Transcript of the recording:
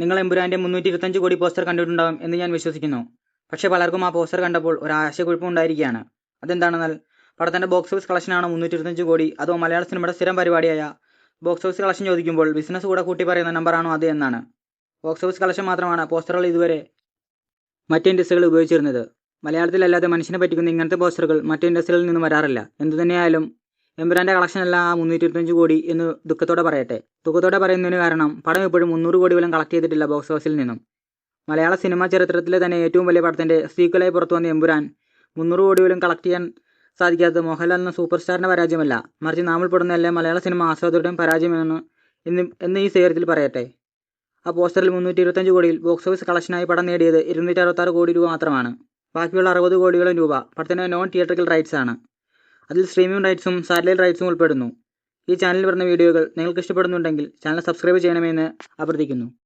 നിങ്ങൾ എമ്പുരാന്റെ മുന്നൂറ്റി ഇരുപത്തഞ്ച് കോടി പോസ്റ്റർ കണ്ടിട്ടുണ്ടാകും എന്ന് ഞാൻ വിശ്വസിക്കുന്നു. പക്ഷേ പലർക്കും ആ പോസ്റ്റർ കണ്ടപ്പോൾ ഒരു ആശയക്കുഴപ്പം ഉണ്ടായിരിക്കുകയാണ് അതെന്താണെന്നാൽ പടത്തിന്റെ ബോക്സ് ഓഫീസ് കളക്ഷനാണ് മുന്നൂറ്റി ഇരുപത്തഞ്ച് കോടി. അതോ മലയാള സിനിമയുടെ സ്ഥിരം പരിപാടിയായ ബോക്സ് ഓഫീസ് കളക്ഷൻ ചോദിക്കുമ്പോൾ ബിസിനസ് കൂടെ കൂട്ടി പറയുന്ന നമ്പറാണോ അത് എന്നാണ്. ബോക്സ് ഓഫീസ് കളക്ഷൻ മാത്രമാണ് പോസ്റ്ററുകൾ ഇതുവരെ മറ്റ് ഇൻഡസ്ട്രികൾ ഉപയോഗിച്ചിരുന്നത്. മലയാളത്തിലല്ലാതെ മനുഷ്യനെ പറ്റിക്കുന്ന ഇങ്ങനത്തെ പോസ്റ്ററുകൾ മറ്റ് ഇൻഡസ്ട്രികളിൽ നിന്നും വരാറില്ല. എന്തുതന്നെയായാലും എമ്പുരാന്റെ കളക്ഷൻ അല്ല മുന്നൂറ്റി ഇരുപത്തഞ്ച് കോടി എന്ന് ദുഃഖത്തോടെ പറയട്ടെ. ദുഃഖത്തോടെ പറയുന്നതിന് കാരണം പടം ഇപ്പോഴും മുന്നൂറ് കോടി പോലും കളക്ട് ചെയ്തിട്ടില്ല ബോക്സ് ഓഫീസിൽ നിന്നും. മലയാള സിനിമാ ചരിത്രത്തിലെ തന്നെ ഏറ്റവും വലിയ പടത്തിന്റെ സീക്വലായി പുറത്തു വന്ന എമ്പുരാൻ മുന്നൂറ് കോടി പോലും കളക്ട് ചെയ്യാൻ സാധിക്കാത്തത് മോഹൻലാൽ എന്ന സൂപ്പർ സ്റ്റാറിന്റെ പരാജയമല്ല. മറിച്ച് നാം ഉൾപ്പെടുന്ന എല്ലാ മലയാള സിനിമ ആസ്വാദകരുടെയും പരാജയമെന്ന് എന്ന് എന്ന് ഈ സേവരത്തിൽ പറയട്ടെ. ആ പോസ്റ്ററിൽ മുന്നൂറ്റി ഇരുപത്തഞ്ച് കോടിയിൽ ബോക്സ് ഓഫീസ് കളക്ഷനായി പടം നേടിയത് ഇരുന്നൂറ്റി അറുപത്താറ് കോടി രൂപ മാത്രമാണ്. ബാക്കിയുള്ള അറുപത് കോടിയോളം രൂപ പടത്തിന്റെ നോൺ തിയേറ്ററിക്കൽ റൈറ്റ്സ് ആണ്. അതിൽ സ്ട്രീമിംഗ് റൈറ്റ്സും സാറ്റലൈറ്റ് റൈറ്റ്സും ഉൾപ്പെടുന്നു. ഈ ചാനലിൽ വരുന്ന വീഡിയോകൾ നിങ്ങൾക്ക് ഇഷ്ടപ്പെടുന്നുണ്ടെങ്കിൽ ചാനൽ സബ്സ്ക്രൈബ് ചെയ്യണമെന്ന് അഭ്യർത്ഥിക്കുന്നു.